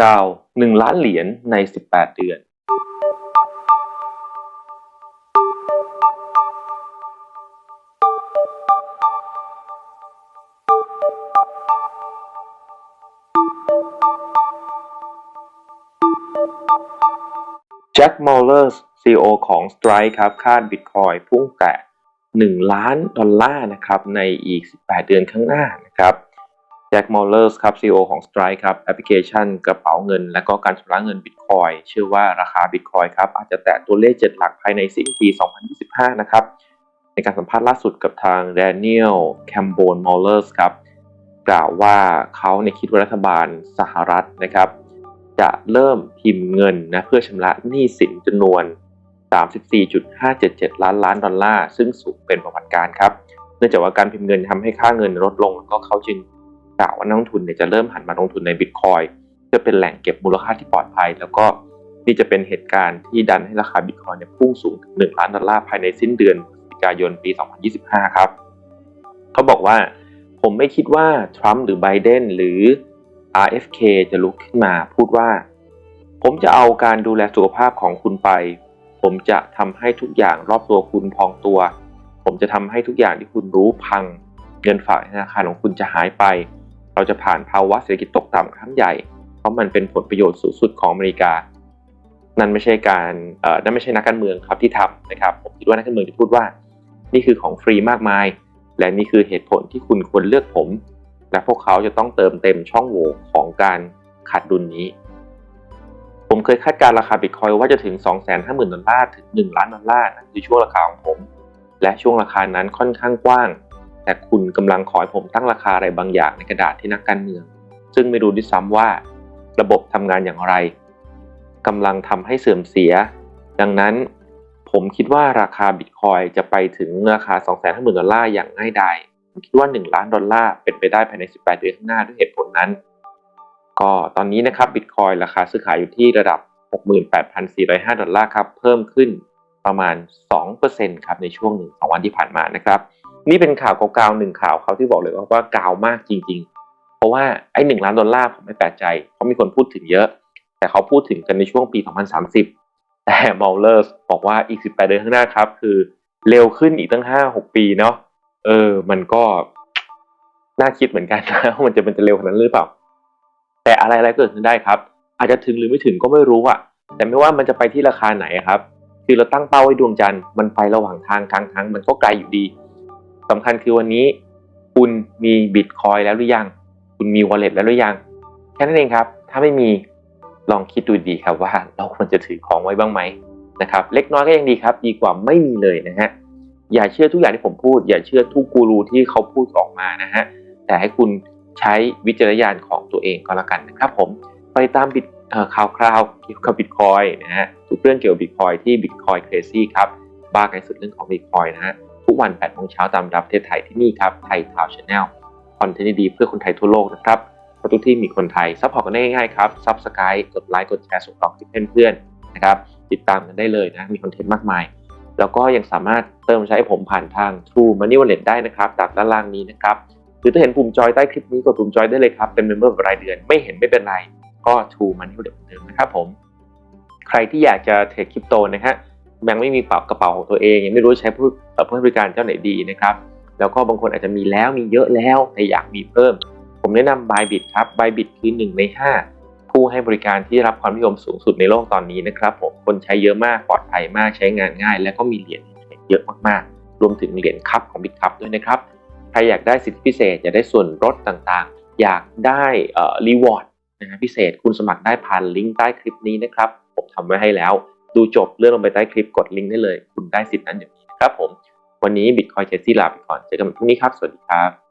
กาว 1 ล้านเหรียญใน 18 เดือน แจ็คมอลเลอร์ CEO ของ Strike ครับ คาดบิตคอยพุ่งแตะ1 ล้านดอลลาร์นะครับ ในอีก 18 เดือนข้างหน้านะครับ จ็คมอลเลอร์สครับ CEO ของ Strike ครับแอปพลิเคชันกระเป๋าเงิน และก็การชำระเงินบิตคอยเชื่อว่าราคาบิตคอยครับอาจจะแตะตัวเลข 7 หลักภายในสิ้นปี 2025 นะครับ ในการสัมภาษณ์ล่าสุดกับทาง Daniel Campbell m o l l e r s ครับกล่าวว่าเขาในคิดว่ารัฐบาลสหรัฐนะครับ จะเริ่มพิมพ์เงินนะเพื่อชำระหนี้สินจำนวน 34.577 ล้านล้านดอลลาร์ซึ่งสูงเป็นประวัติการครับเนื่องจากว่าการพิมพ์เงินทำให้ค่าเงินลดลงแล้วก็เขาจึง กล่าวว่านักลงทุนเนี่ยจะเริ่มหันมาลงทุนในบิตคอยเพื่อเป็นแหล่งเก็บมูลค่าที่ปลอดภัย แล้วก็นี่จะเป็นเหตุการณ์ที่ดันให้ราคาบิตคอยเนี่ยพุ่งสูงถึง1ล้านดอลลาร์ภายในสิ้นเดือนพฤศจิกายนปี 2025 ครับเขาบอกว่าผมไม่คิดว่าทรัมป์หรือไบเดนหรือ RFK จะลุกขึ้นมาพูดว่า ผมจะเอาการดูแลสุขภาพของคุณไป ผมจะทำให้ทุกอย่างรอบตัวคุณพองตัว ผมจะทำให้ทุกอย่างที่คุณรู้พังเงินฝากธนาคารของคุณจะหายไป เราจะผ่านภาวะเศรษฐกิจตกต่ำครั้งใหญ่ เพราะมันเป็นผลประโยชน์สูงสุดของอเมริกา นั่นไม่ใช่การเอ่อนั่นไม่ใช่นักการเมืองครับที่ทำนะครับ ผมคิดว่านักการเมืองจะพูดว่า นี่คือของฟรีมากมาย และนี่คือเหตุผลที่คุณควรเลือกผม และพวกเขาจะต้องเติมเต็มช่องโหว่ของการขาดดุลนนี้ ผมเคยคาดการราคาบิตคอยว่าจะถึง 250,000ดอลลาร์ถึง 1 ล้านดอลลาร์นั่นคือช่วงราคาของผม และช่วงราคานั้นค่อนข้างกว้าง แต่คุณกำลังขอให้ผมตั้งราคาอะไรบางอย่างในกระดาษที่นักการเมือง ซึ่งไม่รู้ด้วยซ้ำว่า ระบบทำงานอย่างไรกำลังทำให้เสื่อมเสีย ดังนั้น ผมคิดว่าราคาบิตคอยจะไปถึงราคา 250,000ดอลลาร์อย่างง่ายดายผมคิดว่า 1 ล้านดอลลาร์เป็นไปได้ภายใน 18 เดือนข้างหน้าด้วยเหตุผลนั้น ก็ตอนนี้นะครับบิตคอยราคาซื้อขายอยู่ที่ระดับ 68,405 ดอลลาร์ครับ เพิ่มขึ้นประมาณ 2%ครับในช่วงหนึ่งสองวันที่ผ่านมานะครับ นี่เป็นข่าวเก่าๆหนึ่งข่าวเขาที่บอกเลยว่าว่ากาวมากจริง ๆ เพราะว่าไอ้หนึ่งล้านดอลลาร์ผมไม่แปลกใจ เพราะมีคนพูดถึงเยอะ แต่เขาพูดถึงกันในช่วงปี 2030 แต่มอลเลอร์บอกว่าอีก 18 เดือนข้างหน้าครับ คือเร็วขึ้นอีกตั้ง 5-6 ปีเนาะเออ มันก็น่าคิดเหมือนกันนะว่ามันจะเป็นจะเร็วขนาดนั้นหรือเปล่า แต่อะไรอะไรเกิดขึ้นได้ครับ อาจจะถึงหรือไม่ถึงก็ไม่รู้อะแต่ไม่ว่ามันจะไปที่ราคาไหนครับ คือเราตั้งเป้าไว้ดวงจันทร์มันไประหว่างทางกลางทางมันก็ไกลอยู่ดี สำคัญคือวันนี้ คุณมีบิตคอยแล้วหรือยัง คุณมีวอลเล็ตแล้วหรือยัง แค่นั้นเองครับ ถ้าไม่มีลองคิดดูดีครับว่าเราควรจะถือของไว้บ้างไหมนะครับ เล็กน้อยก็ยังดีครับ ดีกว่าไม่มีเลยนะฮะ อย่าเชื่อทุกอย่างที่ผมพูด อย่าเชื่อทุกกูรูที่เขาพูดออกมานะฮะ แต่ให้คุณใช้วิจารณญาณของตัวเองก็แล้วกันนะครับ ผม ไปตามบิตข่าวคราวเกี่ยวกับบิตคอยนะฮะ ทุกเรื่องเกี่ยวกับบิตคอยที่ Bitcoin Crazy ครับ บ้ากันสุดเรื่องของบิตคอยนะฮะ ทุกวัน8โมงเช้าตามรับประเทศไทยที่นี่ครับไทยทาวชาแนลคอนเทนต์ดีเพื่อคนไทยทั่วโลกนะครับเพราะทุกที่มีคนไทยซัพพอร์ตกันได้ง่ายๆครับซับสไครต์กดไลค์กดแชร์ส่งต่อให้เพื่อนๆนะครับติดตามกันได้เลยนะมีคอนเทนต์มากมาย แล้วก็ยังสามารถเติมใช้ผมผ่านทาง True Money Wallet ได้นะครับตามด้านล่างนี้นะครับหรือถ้าเห็นปุ่มจอยใต้คลิปนี้กดปุ่มจอยได้เลยครับเป็นเมมเบอร์แบบรายเดือนไม่เห็นไม่เป็นไรก็ True Money Wallet เหมือนเดิมนะครับผมใครที่อยากจะเทรดคริปโตนะฮะ ยังไม่มีกระเป๋าของตัวเองยังไม่รู้ใช้ผู้เอ่อผู้ให้บริการเจ้าไหนดีนะครับ แล้วก็บางคนอาจจะมีแล้วมีเยอะแล้วแต่อยากมีเพิ่ม ผมแนะนำ Bybit ครับ Bybit คือหนึ่งในห้าผู้ให้บริการที่รับความนิยมสูงสุดในโลกตอนนี้นะครับผมคนใช้เยอะมากปลอดภัยมากใช้งานง่าย และก็มีเหรียญเยอะมากๆ รวมถึงเหรียญคัพของ Bit Cup ด้วยนะครับใครอยากได้สิทธิพิเศษอยากได้ส่วนลดต่างๆ อยากได้รีวอร์ดนะฮะพิเศษคุณสมัครได้ผ่านลิงก์ใต้คลิปนี้นะครับ ผมทำไว้ให้แล้ว ดูจบเลื่อนลงไปใต้คลิปกดลิงก์ได้เลย คุณได้สิทธิ์นั้นอย่างนี้นะครับผม วันนี้บิตคอยเชสซี่ลาไปก่อนเจอกันพรุ่งนี้ครับ สวัสดีครับ